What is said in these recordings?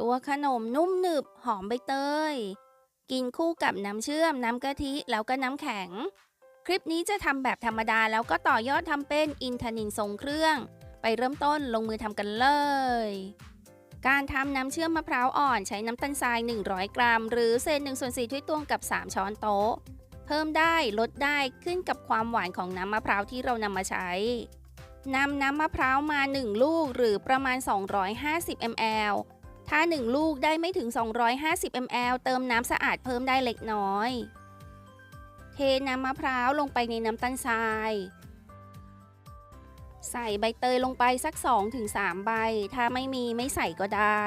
ตัวขนมนุ่มหนึบหอมใบเตย กินคู่กับน้ำเชื่อมน้ำกะทิแล้วก็น้ำแข็ง คลิปนี้จะทำแบบธรรมดาแล้วก็ต่อยอดทำเป็นอินทนินทรงเครื่อง ไปเริ่มต้นลงมือทำกันเลย การทำน้ำเชื่อมมะพร้าวอ่อนใช้น้ำตาลทราย 100 กรัม หรือเศษ1ส่วน4ถ้วยตวงกับ 3 ช้อนโต๊ะ เพิ่มได้ลดได้ขึ้นกับความหวานของน้ำมะพร้าวที่เรานำมาใช้นำน้ำมะพร้าวมา 1 ลูกหรือประมาณ 250 ml ถ้า 1 ลูกได้ไม่ถึง 250 ml เติมน้ำสะอาดเพิ่มได้เล็กน้อย เทน้ำมะพร้าวลงไปในน้ำตาลทราย ใส่ใบเตยลงไปสัก 2-3 ใบ ถ้าไม่มีไม่ใส่ก็ได้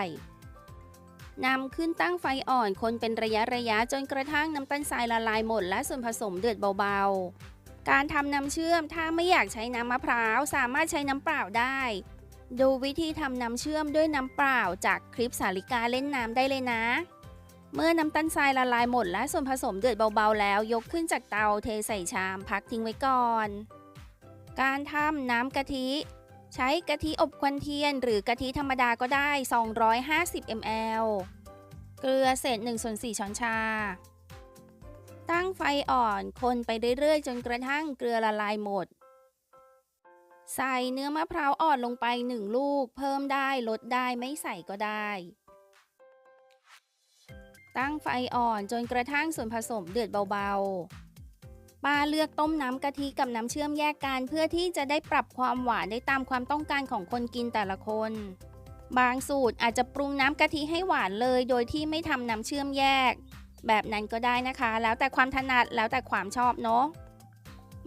นำขึ้นตั้งไฟอ่อนคนเป็นระยะระยะจนกระทั่งน้ำตาลทรายละลายหมด และส่วนผสมเดือดเบาๆ การทำน้ำเชื่อมถ้าไม่อยากใช้น้ำมะพร้าว สามารถใช้น้ำเปล่าได้ ดูวิธีทำน้ำเชื่อมด้วยน้ำเปล่าจากคลิปสาลิกาเล่นน้ำได้เลยนะ เมื่อน้ำตาลทรายละลายหมดและส่วนผสมเดือดเบาๆ แล้วยกขึ้นจากเตาเทใส่ชามพักทิ้งไว้ก่อน การทำน้ำกะทิ ใช้กะทิอบควันเทียน หรือกะทิธรรมดาก็ได้ 250 ml เกลือเศษ1ส่วน4ช้อนชา ตั้งไฟอ่อนคนไปเรื่อยๆ จนกระทั่งเกลือละลายหมด ใส่เนื้อมะพร้าวอ่อนลงไป 1 ลูก เพิ่มได้ลดได้ไม่ใส่ก็ได้ ตั้งไฟอ่อนจนกระทั่งส่วนผสมเดือดเบาๆ ป้าเลือกต้มน้ำกะทิกับน้ำเชื่อมแยกกันเพื่อที่จะได้ปรับความหวานได้ตามความต้องการของคนกินแต่ละคน บางสูตรอาจจะปรุงน้ำกะทิให้หวานเลย โดยที่ไม่ทำน้ำเชื่อมแยก แบบนั้นก็ได้นะคะ แล้วแต่ความถนัดแล้วแต่ความชอบเนาะ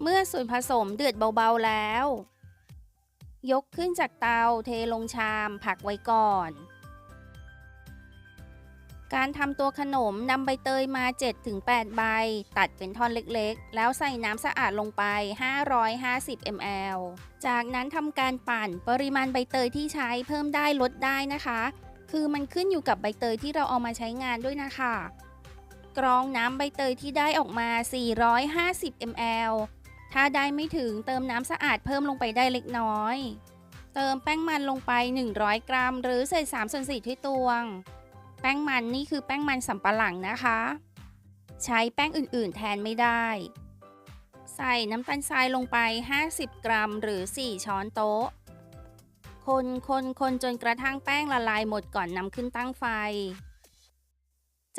เมื่อส่วนผสมเดือดเบาๆแล้ว ยกขึ้นจากเตาเทลงชามพักไว้ก่อน การทำตัวขนมนำใบเตยมา 7-8 ใบ ตัดเป็นท่อนเล็กๆ แล้วใส่น้ำสะอาดลงไป 550 ml จากนั้นทำการปั่นปริมาณใบเตยที่ใช้เพิ่มได้ลดได้นะคะ คือมันขึ้นอยู่กับใบเตยที่เราเอามาใช้งานด้วยนะคะ กรองน้ำใบเตยที่ได้ออกมา 450 ml ถ้าได้ไม่ถึงเติมน้ำสะอาดเพิ่มลงไปได้เล็กน้อย เติมแป้งมันลงไป 100 กรัม หรือเศษ3ส่วน4ถ้วยตวง แป้งมันนี่คือแป้งมันสำปะหลังนะคะ ใช้แป้งอื่นๆแทนไม่ได้ ใส่น้ำตาลทรายลงไป 50 กรัม หรือ 4 ช้อนโต๊ะ คนคนคนจนกระทั่งแป้งละลายหมดก่อนนำขึ้นตั้งไฟ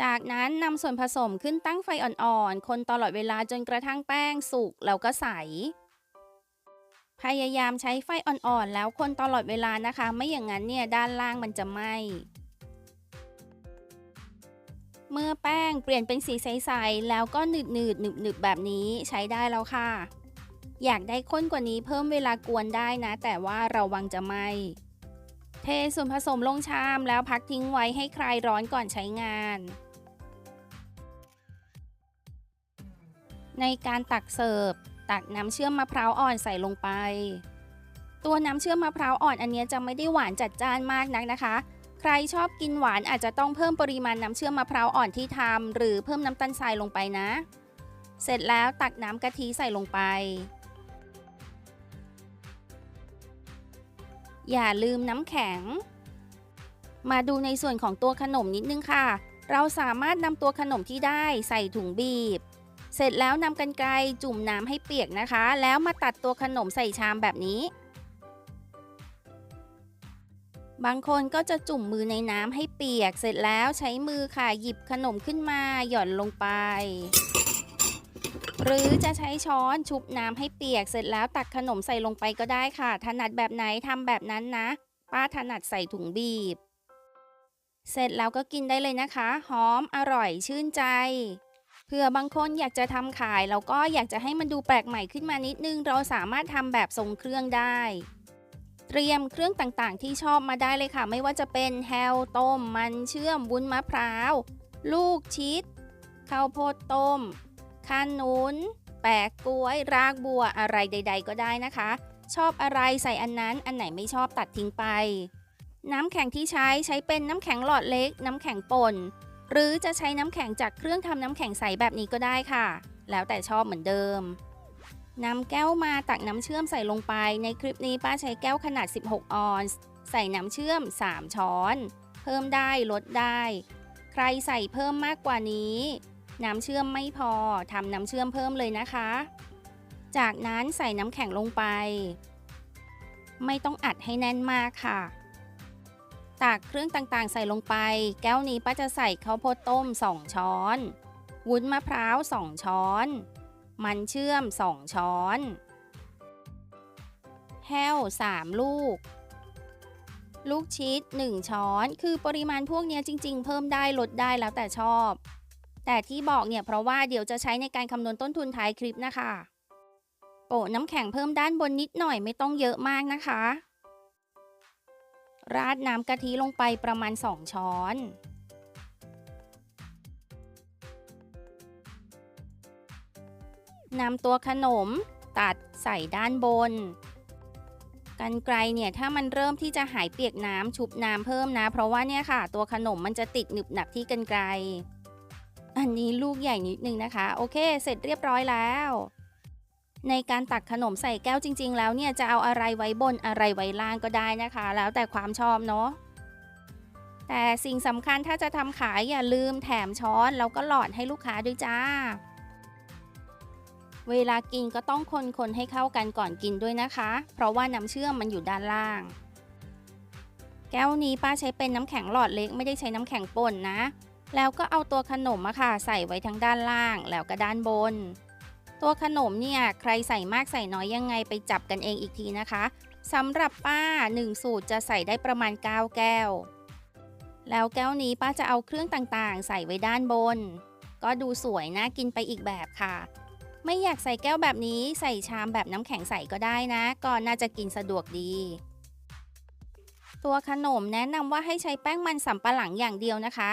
จากนั้นนำส่วนผสมขึ้นตั้งไฟอ่อนๆ คนตลอดเวลาจนกระทั่งแป้งสุกแล้วก็ใส พยายามใช้ไฟอ่อนๆ แล้วคนตลอดเวลานะคะ ไม่อย่างนั้นเนี่ยด้านล่างมันจะไหม้เมื่อแป้งเปลี่ยนเป็นสีใสๆ แล้วก็หนืดหนืดหนึบหนึบๆแบบนี้ใช้ได้แล้วค่ะ อยากได้ข้นกว่านี้เพิ่มเวลากวนได้นะ แต่ว่าระวังจะไหม้เทส่วนผสมลงชามแล้วพักทิ้งไว้ให้คลายร้อนก่อนใช้งาน ในการตักเสิร์ฟ ตักน้ำเชื่อมมะพร้าวอ่อนใส่ลงไป ตัวน้ำเชื่อมมะพร้าวอ่อนอันนี้จะไม่ได้หวานจัดจ้านมากนักนะคะ ใครชอบกินหวานอาจจะต้องเพิ่มปริมาณน้ำเชื่อมมะพร้าวอ่อนที่ทำหรือเพิ่มน้ำตาลทรายลงไปนะ เสร็จแล้วตักน้ำกะทิใส่ลงไป อย่าลืมน้ำแข็ง มาดูในส่วนของตัวขนมนิดนึงค่ะ เราสามารถนำตัวขนมที่ได้ใส่ถุงบีบ ร็จแล้วนำกันไกรจุ่มน้ำให้เปียกนะคะ แล้วมาตัดตัวขนมใส่ชามแบบนี้ บางคนก็จะจุ่มมือในน้ำให้เปียก เสร็จแล้วใช้มือค่ะหยิบขนมขึ้นมาหย่อนลงไป หรือจะใช้ช้อนชุบน้ำให้เปียก เสร็จแล้วตักขนมใส่ลงไปก็ได้ค่ะ ถนัดแบบไหนทำแบบนั้นนะ ป้าถนัดใส่ถุงบีบ เสร็จแล้วก็กินได้เลยนะคะ หอมอร่อยชื่นใจ ผื่อบางคนอยากจะทำขายแล้วก็อยากจะให้มันดูแปลกใหม่ขึ้นมานิดนึง เราสามารถทำแบบทรงเครื่องได้ เตรียมเครื่องต่างๆ ที่ชอบมาได้เลยค่ะ ไม่ว่าจะเป็นแฮลต้ม มันเชื่อมวุ้นมะพร้าว ลูกชิดข้าวโพดต้มขนุนแปะกล้วย รากบัวอะไรใด ๆ ก็ได้นะคะ ชอบอะไรใส่อันนั้น อันไหนไม่ชอบตัดทิ้งไป น้ำแข็งที่ใช้ใช้เป็นน้ำแข็งหลอดเล็ก น้ำแข็งป่น หรือจะใช้น้ำแข็งจากเครื่องทำน้ำแข็งใสแบบนี้ก็ได้ค่ะ แล้วแต่ชอบเหมือนเดิมนำแก้วมาตักน้ำเชื่อมใส่ลงไป ในคลิปนี้ป้าใช้แก้วขนาด 16 ออนซ์ใส่น้ำเชื่อม 3 ช้อน เพิ่มได้ลดได้ ใครใส่เพิ่มมากกว่านี้ น้ำเชื่อมไม่พอทำน้ำเชื่อมเพิ่มเลยนะคะ จากนั้นใส่น้ำแข็งลงไป ไม่ต้องอัดให้แน่นมากค่ะ ตักเครื่องต่างๆ ใส่ลงไป แก้วนี้ป้าจะใส่ข้าวโพดต้ม 2 ช้อน วุ้นมะพร้าว 2 ช้อน มันเชื่อม 2 ช้อน แห้ว 3 ลูก ลูกชีส1 ช้อน คือปริมาณพวกนี้จริง ๆ เพิ่มได้ลดได้แล้วแต่ชอบ แต่ที่บอกเนี่ยเพราะว่าเดี๋ยวจะใช้ในการคำนวณต้นทุนท้ายคลิปนะคะ โปะน้ำแข็งเพิ่มด้านบนนิดหน่อยไม่ต้องเยอะมากนะคะ ราดน้ำกะทิลงไปประมาณ 2 ช้อน นำตัวขนมตัดใส่ด้านบน กันไกลเนี่ยถ้ามันเริ่มที่จะหายเปียกน้ำชุบน้ำเพิ่มนะ เพราะว่าเนี่ยค่ะ ตัวขนมมันจะติดหนึบหนับที่กันไกล อันนี้ลูกใหญ่นิดนึงนะคะ โอเค เสร็จเรียบร้อยแล้ว ในการตักขนมใส่แก้วจริง ๆ แล้วเนี่ยจะเอาอะไรไว้บนอะไรไว้ล่างก็ได้นะคะ แล้วแต่ความชอบเนาะแต่สิ่งสำคัญถ้าจะทำขายอย่าลืมแถมช้อนแล้วก็หลอดให้ลูกค้าด้วยจ้า เวลากินก็ต้องคนๆให้เข้ากันก่อนกินด้วยนะคะ เพราะว่าน้ำเชื่อมมันอยู่ด้านล่าง แก้วนี้ป้าใช้เป็นน้ำแข็งหลอดเล็กไม่ได้ใช้น้ำแข็งป่นนะ แล้วก็เอาตัวขนมอะค่ะ ใส่ไว้ทั้งด้านล่างแล้วก็ด้านบน ตัวขนมเนี่ยใครใส่มากใส่น้อยยังไงไปจับกันเองอีกทีนะคะสำหรับป้า 1 สูตรจะใส่ได้ประมาณ 9 แก้ว แล้วแก้วนี้ป้าจะเอาเครื่องต่างๆ ใส่ไว้ด้านบน ก็ดูสวยน่ากินไปอีกแบบค่ะ ไม่อยากใส่แก้วแบบนี้ใส่ชามแบบน้ำแข็งใส่ก็ได้นะ ก็น่าจะกินสะดวกดี ตัวขนมแนะนำว่าให้ใช้แป้งมันสำปะหลังอย่างเดียวนะคะ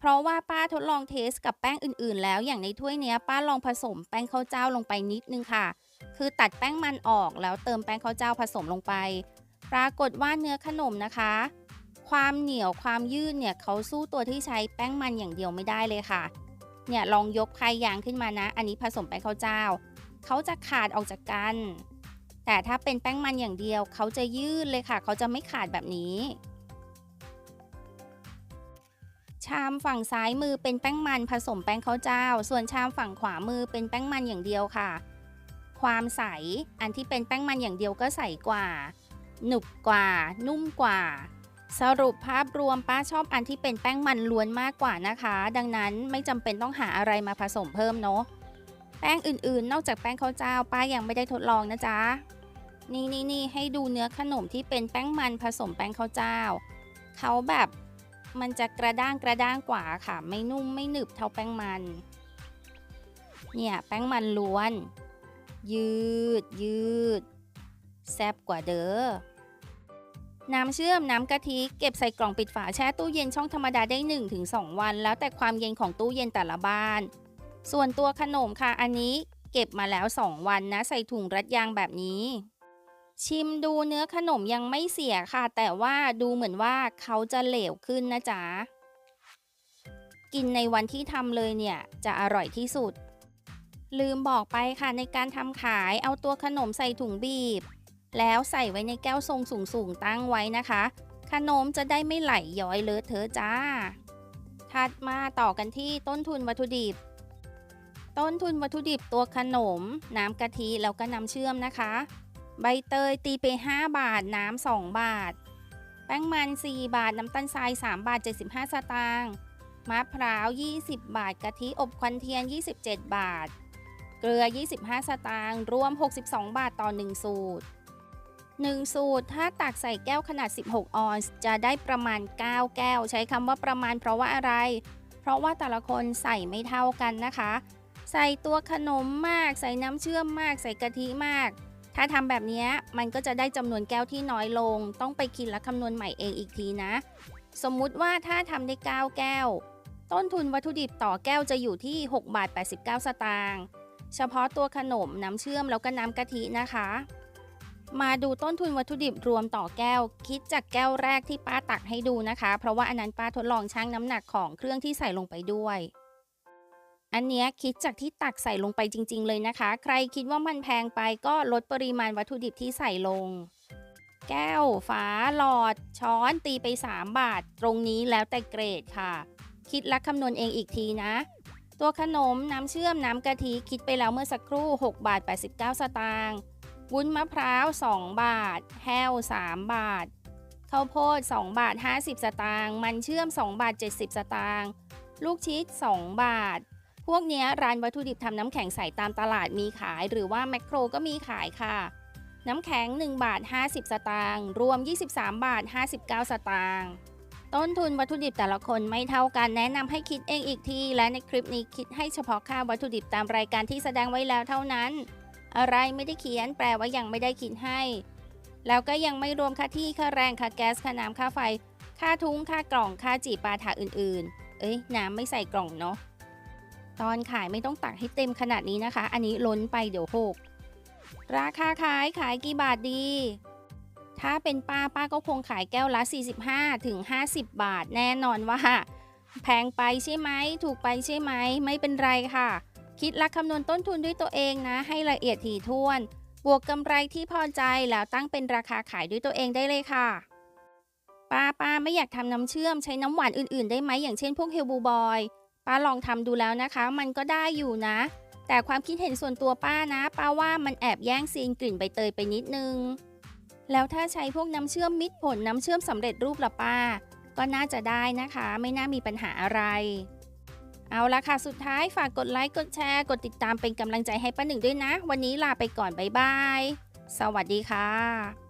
เพราะว่าป้าทดลองเทสกับแป้งอื่นๆ แล้วอย่างในถ้วยเนี้ยป้าลองผสมแป้งข้าวเจ้าลงไปนิดนึงค่ะ คือตัดแป้งมันออกแล้วเติมแป้งข้าวเจ้าผสมลงไป ปรากฏว่าเนื้อขนมนะคะ ความเหนียวความยืดเนี่ยเขาสู้ตัวที่ใช้แป้งมันอย่างเดียวไม่ได้เลยค่ะ เนี่ยลองยกพายยางขึ้นมานะ อันนี้ผสมแป้งข้าวเจ้าเขาจะขาดออกจากกัน แต่ถ้าเป็นแป้งมันอย่างเดียวเขาจะยืดเลยค่ะ เขาจะไม่ขาดแบบนี้ามฝั่งซ้ายมือเป็นแป้งมันผสมแป้งข้าวเจ้า ส่วนชามฝั่งขวามือเป็นแป้งมันอย่างเดียวค่ะ ความใส อันที่เป็นแป้งมันอย่างเดียวก็ใสกว่า หนุบกว่า นุ่มกว่า สรุปภาพรวมป้าชอบอันที่เป็นแป้งมันล้วนมากกว่านะคะ ดังนั้นไม่จำเป็นต้องหาอะไรมาผสมเพิ่มเนาะ แป้งอื่นๆ นอกจากแป้งข้าวเจ้า ป้ายังไม่ได้ทดลองนะจ๊ะ นี่นี่นี่ให้ดูเนื้อขนมที่เป็นแป้งมันผสมแป้งข้าวเจ้า เขาแบบ มันจะกระด้างกระด้างกว่าค่ะ ไม่นุ่มไม่หนึบเท่าแป้งมัน เนี่ยแป้งมันล้วน ยืด ยืด แซ่บกว่าเด้อน้ำเชื่อมน้ำกะทิเก็บใส่กล่องปิดฝาแช่ตู้เย็นช่องธรรมดาได้ 1-2 วัน แล้วแต่ความเย็นของตู้เย็นแต่ละบ้าน ส่วนตัวขนมค่ะอันนี้เก็บมาแล้ว 2 วันนะ ใส่ถุงรัดยางแบบนี้ ชิมดูเนื้อขนมยังไม่เสียค่ะ แต่ว่าดูเหมือนว่าเขาจะเหลวขึ้นนะจ๊ะ กินในวันที่ทำเลยเนี่ย จะอร่อยที่สุด ลืมบอกไปค่ะในการทำขายเอาตัวขนมใส่ถุงบีบ แล้วใส่ไว้ในแก้วทรงสูงๆตั้งไว้นะคะ ขนมจะได้ไม่ไหลย้อยเลอะเทอะจ้า ถัดมาต่อกันที่ต้นทุนวัตถุดิบ ต้นทุนวัตถุดิบตัวขนม น้ำกะทิแล้วก็น้ำเชื่อมนะคะ ใบเตยตีไป 5 บาท น้ำ2บาท แป้งมัน 4 บาท น้ำตาลทราย 3 บาท 75 สตางค์มะพร้าว 20 บาท กะทิอบควันเทียน 27 บาท เกลือ 25 สตางค์รวม 62 บาทต่อ 1 สูตร 1 สูตร ถ้าตักใส่แก้วขนาด 16 ออนซ์จะได้ประมาณ 9 แก้ว ใช้คำว่าประมาณเพราะว่าอะไร เพราะว่าแต่ละคนใส่ไม่เท่ากันนะคะ ใส่ตัวขนมมาก ใส่น้ำเชื่อมมาก ใส่กะทิมาก ถ้าทำแบบนี้มันก็จะได้จำนวนแก้วที่น้อยลง ต้องไปคิดและคำนวณใหม่เองอีกทีนะ สมมุติว่าถ้าทำได้ 9 แก้ว ต้นทุนวัตถุดิบต่อแก้วจะอยู่ที่6บาท89 สตางค์เฉพาะตัวขนมน้ำเชื่อมแล้วก็น้ำกะทินะคะ มาดูต้นทุนวัตถุดิบรวมต่อแก้ว คิดจากแก้วแรกที่ป้าตักให้ดูนะคะ เพราะว่าอันนั้นป้าทดลองชั่งน้ำหนักของเครื่องที่ใส่ลงไปด้วย อันเนี้ยคิดจากที่ตักใส่ลงไปจริง ๆ เลยนะคะ ใครคิดว่ามันแพงไปก็ลดปริมาณวัตถุดิบที่ใส่ลง แก้ว ฝา หลอด ช้อนตีไป 3 บาท ตรงนี้แล้วแต่เกรดค่ะ คิดและคำนวณเองอีกทีนะ ตัวขนมน้ำเชื่อมน้ำกะทิคิดไปแล้วเมื่อสักครู่ 6 บาท 89 สตางค์วุ้นมะพร้าว 2 บาท แห้ว 3 บาทข้าวโพด 2 บาท 50 สตางค์มันเชื่อม 2 บาท 70 สตางค์ลูกชิด 2 บาท วกนี้ร้านวัตถุดิบทำน้ำแข็งใสตามตลาดมีขาย หรือว่าแมคโครก็มีขายค่ะ น้ำแข็ง 1 บาท 50 สตางค์รวม 23 บาท 59 สตางค์ต้นทุนวัตถุดิบแต่ละคนไม่เท่ากันแนะนำให้คิดเองอีกที และในคลิปนี้คิดให้เฉพาะค่าวัตถุดิบตามรายการที่แสดงไว้แล้วเท่านั้น อะไรไม่ได้เขียนแปลว่ายังไม่ได้คิดให้ แล้วก็ยังไม่รวมค่าที่ค่าแรงค่าแก๊สค่าน้ำค่าไฟ ค่าทุ้งค่ากล่องค่าจีปาถาอื่น ๆ เอ้ยน้ำไม่ใส่กล่องเนาะ ตอนขายไม่ต้องตักให้เต็มขนาดนี้นะคะ อันนี้ล้นไปเดี๋ยวหกราคาขายขายกี่บาทดี ถ้าเป็นป้าป้าก็คงขายแก้วละ 45ถึง50 บาทแน่นอนว่า แพงไปใช่ไหม ถูกไปใช่ไหม ไม่เป็นไรค่ะ คิดลักคำนวณต้นทุนด้วยตัวเองนะ ให้ละเอียดถี่ถ้วน บวกกำไรที่พอใจแล้วตั้งเป็นราคาขายด้วยตัวเองได้เลยค่ะป้าป้าไม่อยากทำน้ำเชื่อมใช้น้ำหวานอื่น ๆ ได้ไหมอย่างเช่นพวกเฮลบูบอย ป้าลองทำดูแล้วนะคะ มันก็ได้อยู่นะ แต่ความคิดเห็นส่วนตัวป้านะ ป้าว่ามันแอบแย่งซีนกลิ่นใบเตยไปนิดนึง แล้วถ้าใช้พวกน้ำเชื่อมมิตรผลน้ำเชื่อมสำเร็จรูปละป้า ก็น่าจะได้นะคะ ไม่น่ามีปัญหาอะไร เอาละค่ะ สุดท้ายฝากกดไลค์กดแชร์ กดติดตามเป็นกำลังใจให้ป้าหนึ่งด้วยนะ วันนี้ลาไปก่อนบ๊ายบาย สวัสดีค่ะ